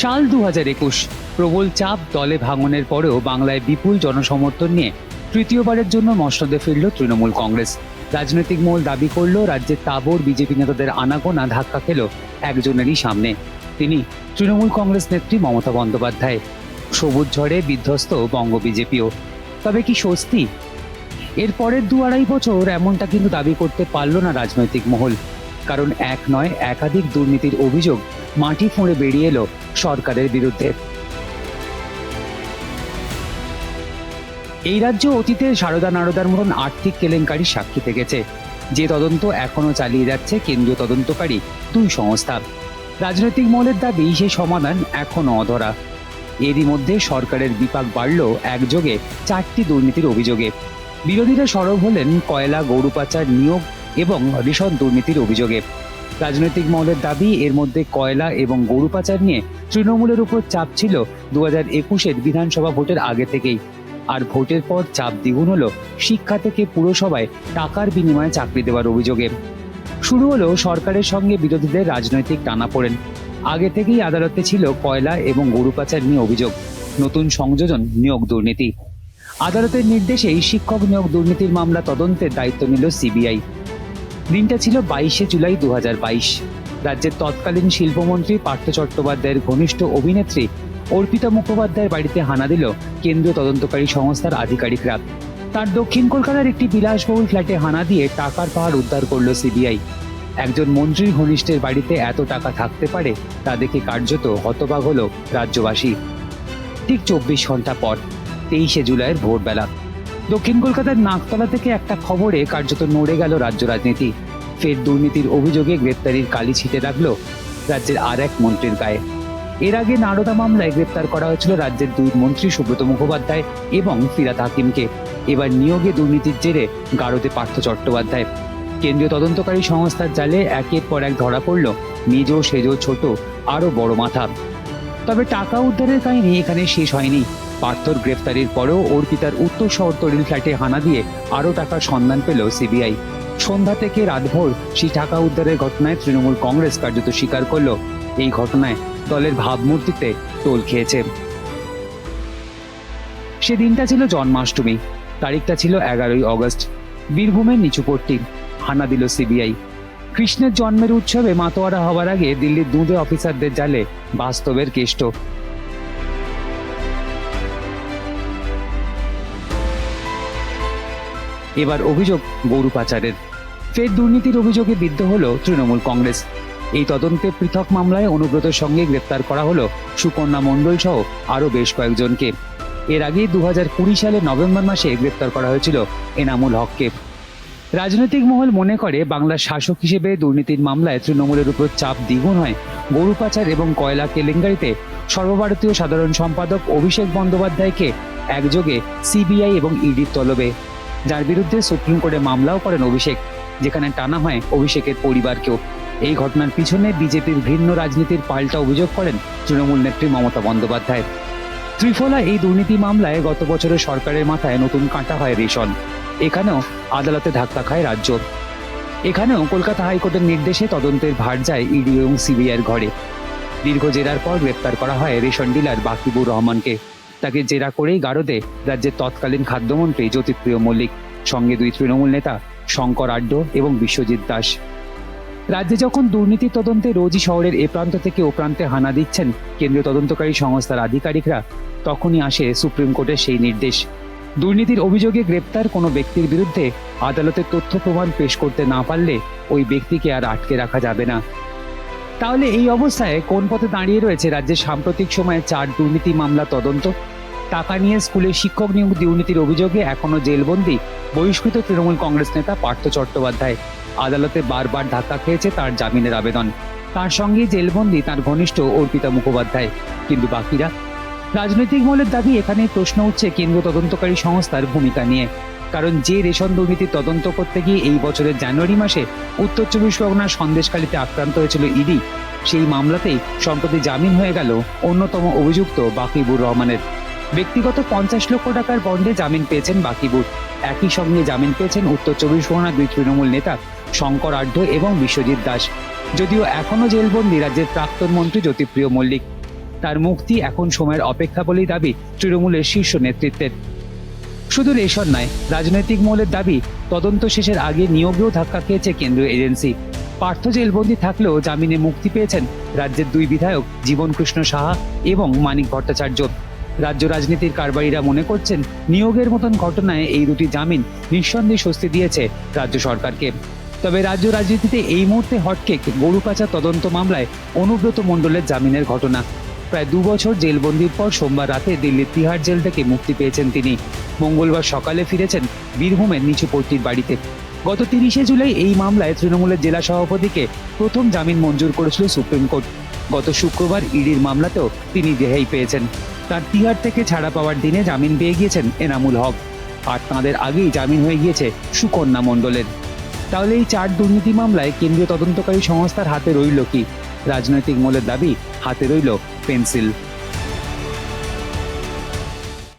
সাল দু হাজার একুশ। প্রবল চাপ দলে ভাঙনের পরেও বাংলায় বিপুল জনসমর্থন নিয়ে তৃতীয়বারের জন্য মসনদে ফিরল তৃণমূল কংগ্রেস। রাজনৈতিক মহল দাবি করল রাজ্যে তাবর বিজেপি নেতাদের আনাগোনা ধাক্কা খেল একজনেরই সামনে। তিনি তৃণমূল কংগ্রেস নেত্রী মমতা বন্দ্যোপাধ্যায়। সবুজ ঝড়ে বিধ্বস্ত বঙ্গ বিজেপিও। তবে কি স্বস্তি? এর পরের দু আড়াই বছর এমনটা কিন্তু দাবি করতে পারল না রাজনৈতিক মহল। কারণ এক নয়, একাধিক দুর্নীতির অভিযোগ মাটি ফুঁড়ে বেরিয়ে এলো সরকারের বিরুদ্ধে। এই রাজ্য অতীতে সারদা নারদার মতন আর্থিক কেলেঙ্কারি সাক্ষী থেকেছে। যে তদন্ত এখনও চালিয়ে যাচ্ছে কেন্দ্রীয় তদন্তকারী দুই সংস্থা। রাজনৈতিক মহলের দাবি সেই সমাধান এখনও অধরা। এরই মধ্যে সরকারের বিপাক বাড়ল একযোগে চারটি দুর্নীতির অভিযোগে। বিরোধীরা সরব হলেন কয়লা গরু পাচার নিয়োগ এবং রেশন দুর্নীতির অভিযোগে। রাজনৈতিক মহলের দাবি, এর মধ্যে কয়লা এবং গরু পাচার নিয়ে তৃণমূলের উপর চাপ ছিল দু হাজার একুশের বিধানসভা ভোটের আগে থেকেই। আর ভোটের পর চাপ দ্বিগুণ হলো শিক্ষা থেকে পুরসভায় টাকার বিনিময়ে চাকরি দেওয়ার অভিযোগে। শুরু হলো সরকারের সঙ্গে বিরোধীদের রাজনৈতিক টানাপোড়েন আগে থেকেই আদালতে ছিল কয়লা এবং গরু পাচার নিয়ে অভিযোগ। নতুন সংযোজন, নিয়োগ দুর্নীতি। আদালতের নির্দেশেই শিক্ষক নিয়োগ দুর্নীতির মামলা তদন্তের দায়িত্ব নিল সিবিআই। দিনটা ছিল বাইশে জুলাই দু হাজার বাইশ। রাজ্যের তৎকালীন শিল্পমন্ত্রী পার্থ চট্টোপাধ্যায়ের ঘনিষ্ঠ অভিনেত্রী অর্পিতা মুখোপাধ্যায়ের বাড়িতে হানা দিল কেন্দ্রীয় তদন্তকারী সংস্থার আধিকারিকরা। তার দক্ষিণ কলকাতার একটি বিলাসবহুল ফ্ল্যাটে হানা দিয়ে টাকার পাহাড় উদ্ধার করল সিবিআই। একজন মন্ত্রীর ঘনিষ্ঠের বাড়িতে এত টাকা থাকতে পারে, তা দেখে কার্যত হতবাক হলো রাজ্যবাসী। ঠিক চব্বিশ ঘণ্টা পর, তেইশে জুলাইয়ের ভোরবেলা। দক্ষিণ কলকাতার নাকতলা থেকে একটা খবরে কার্যত নড়ে গেল রাজ্য রাজনীতি। ফের দুর্নীতির অভিযোগে গ্রেপ্তারির কালি ছিটে রাখল রাজ্যের আর এক মন্ত্রীর গায়ে। এর আগে নারদা মামলায় গ্রেপ্তার করা হয়েছিল রাজ্যের দুই মন্ত্রী সুব্রত মুখোপাধ্যায় এবং ফিরাত হাকিমকে। এবার নিয়োগে দুর্নীতির জেরে গারদে পার্থ চট্টোপাধ্যায়। কেন্দ্রীয় তদন্তকারী সংস্থার জালে একের পর এক ধরা পড়ল মেজ সেজ ছোট আরও বড় মাথা। তবে টাকা উদ্ধারের কাহিনী এখানে শেষ হয়নি। পার্থর গ্রেফতারির পরেও অর্পিতার উত্তর শহরতলির ফ্ল্যাটে হানা দিয়ে আরও টাকার সন্ধান পেল সিবিআই। সন্ধ্যা থেকে রাতভর সেই টাকা উদ্ধারের ঘটনায় তৃণমূল কংগ্রেস কার্যত স্বীকার করল। এই ঘটনায় দলের ভাবমূর্তিতে টোল খেয়েছে। সে দিনটা ছিল জন্মাষ্টমী। তারিখটা ছিল এগারোই অগস্ট। বীরভূমের নিচুপট্টি হানা দিল সিবিআই। কৃষ্ণের জন্মের উৎসবে মাতোয়ারা হওয়ার আগে দিল্লির দুঁদে অফিসারদের জালে বাস্তবের কেষ্ট। এবার অভিযোগ গরু পাচারের ফের দুর্নীতির অভিযোগে বিদ্ধ হল তৃণমূল কংগ্রেস। এই তদন্তে পৃথক মামলায় অনুব্রতের সঙ্গে গ্রেপ্তার করা হলো সুকন্যা মণ্ডল সহ আরও বেশ কয়েকজনকে। এর আগে দু কুড়ি সালের নভেম্বর মাসে গ্রেপ্তার করা হয়েছিল এনামুল হককে। রাজনৈতিক মহল মনে করে বাংলার শাসক হিসেবে দুর্নীতির মামলায় তৃণমূলের উপর চাপ দ্বিগুণ হয়। গরু পাচার এবং কয়লা কেলেঙ্কারিতে সর্বভারতীয় সাধারণ সম্পাদক অভিষেক বন্দ্যোপাধ্যায়কে একযোগে সিবিআই এবং ইডির তলবে। যার বিরুদ্ধে সুপ্রিম কোর্টে মামলাও করেন অভিষেক, যেখানে টানা হয় অভিষেকের পরিবারকেও। এই ঘটনার পিছনে বিজেপির ভিন্ন রাজনীতির পাল্টা অভিযোগ করেন তৃণমূল নেত্রী মমতা বন্দ্যোপাধ্যায়। ত্রিফলা এই দুর্নীতি মামলায় গত বছরের সরকারের মাথায় নতুন কাঁটা হয় রেশন। এখানেও আদালতে ধাক্কা খায় রাজ্য। এখানেও কলকাতা হাইকোর্টের নির্দেশে তদন্তের ভার যায় ইডি এবং সিবিআইয়ের ঘরে। দীর্ঘ জেরার পর গ্রেপ্তার করা হয় রেশন ডিলার বাকিবুর রহমানকে। তাকে জেরা করেই গারদে রাজ্যের তৎকালীন খাদ্যমন্ত্রী জ্যোতিপ্রিয় মল্লিক, সঙ্গে দুই তৃণমূল নেতা শঙ্কর আড্ড এবং বিশ্বজিৎ দাস। রাজ্যে যখন দুর্নীতি তদন্তে রোজই শহরের এ প্রান্ত থেকে ও প্রান্তে হানা দিচ্ছেন কেন্দ্রীয় তদন্তকারী সংস্থার আধিকারিকরা, তখনই আসে সুপ্রিম কোর্টের সেই নির্দেশ। দুর্নীতির অভিযোগে গ্রেপ্তার কোনো ব্যক্তির বিরুদ্ধে আদালতে তথ্য প্রমাণ পেশ করতে না পারলে ওই ব্যক্তিকে আর আটকে রাখা যাবে না। তাহলে এই অবস্থায় কোন পথে দাঁড়িয়ে রয়েছে রাজ্যের সাম্প্রতিক সময়ে চার দুর্নীতি মামলা তদন্ত? টাকা নিয়ে স্কুলে শিক্ষক নিয়োগ দুর্নীতির অভিযোগে এখনও জেলবন্দি বহিষ্কৃত তৃণমূল কংগ্রেস নেতা পার্থ চট্টোপাধ্যায়। আদালতে বারবার ধাক্কা খেয়েছে তার জামিনের আবেদন। তার সঙ্গে জেলবন্দি তার ঘনিষ্ঠ অর্পিতা মুখোপাধ্যায়। কিন্তু বাকিরা? রাজনৈতিক মহলের দাবি এখানে প্রশ্ন উঠছে কেন্দ্র তদন্তকারী সংস্থার ভূমিকা নিয়ে। কারণ যে রেশন দুর্নীতি তদন্ত করতে গিয়ে এই বছরের জানুয়ারি মাসে উত্তর চব্বিশ পরগনার সন্দেশখালীতে আক্রান্ত হয়েছিল ইডি, সেই মামলাতেই সম্প্রতি জামিন হয়ে গেল অন্যতম অভিযুক্ত বাকিবুর রহমানের। ব্যক্তিগত পঞ্চাশ লক্ষ টাকার বন্ডে জামিন পেয়েছেন বাকিবুর। একই সঙ্গে জামিন পেয়েছেন উত্তর চব্বিশ পরগনার দুই তৃণমূল নেতা শঙ্কর আঢ্য এবং বিশ্বজিৎ দাস। যদিও এখনও জেলবন্দি রাজ্যের প্রাক্তন মন্ত্রী জ্যোতিপ্রিয় মল্লিক। তার মুক্তি এখন সময়ের অপেক্ষা বলেই দাবি তৃণমূলের শীর্ষ নেতৃত্বের। শুধু রেশন নয়, রাজনৈতিক মহলের দাবি, তদন্ত শেষের আগে নিয়োগেও ধাক্কা খেয়েছে কেন্দ্রীয় এজেন্সি। পার্থ জেলবন্দি থাকলেও জামিনে মুক্তি পেয়েছেন রাজ্যের দুই বিধায়ক জীবন কৃষ্ণ সাহা এবং মানিক ভট্টাচার্য। রাজ্য রাজনীতির কারবারিরা মনে করছেন, নিয়োগের মতন ঘটনায় এই দুটি জামিন নিঃসন্দেহে স্বস্তি দিয়েছে রাজ্য সরকারকে। তবে রাজ্য রাজনীতিতে এই মুহূর্তে হটকেক গরু তদন্ত মামলায় অনুব্রত মণ্ডলের জামিনের ঘটনা। প্রায় দু বছর জেলবন্দির পর সোমবার রাতে দিল্লির তিহার জেল থেকে মুক্তি পেয়েছেন তিনি। মঙ্গলবার সকালে ফিরেছেন বীরভূমের নিচুপট্টির বাড়িতে। গত তিরিশে জুলাই এই মামলায় তৃণমূলের জেলা সভাপতিকে প্রথম জামিন মঞ্জুর করেছিল সুপ্রিম কোর্ট। গত শুক্রবার ইডির মামলাতেও তিনি রেহাই পেয়েছেন। তার তিহার থেকে ছাড়া পাওয়ার দিনে জামিন পেয়ে গিয়েছেন এনামুল হক। আর তাঁদের আগেই জামিন হয়ে গিয়েছে সুকন্যা মণ্ডলের। তাহলে এই চার দুর্নীতি মামলায় কেন্দ্রীয় তদন্তকারী সংস্থার হাতে রইল কি? রাজনৈতিক মূলের দাবি, হাতে রইল পেন্সিল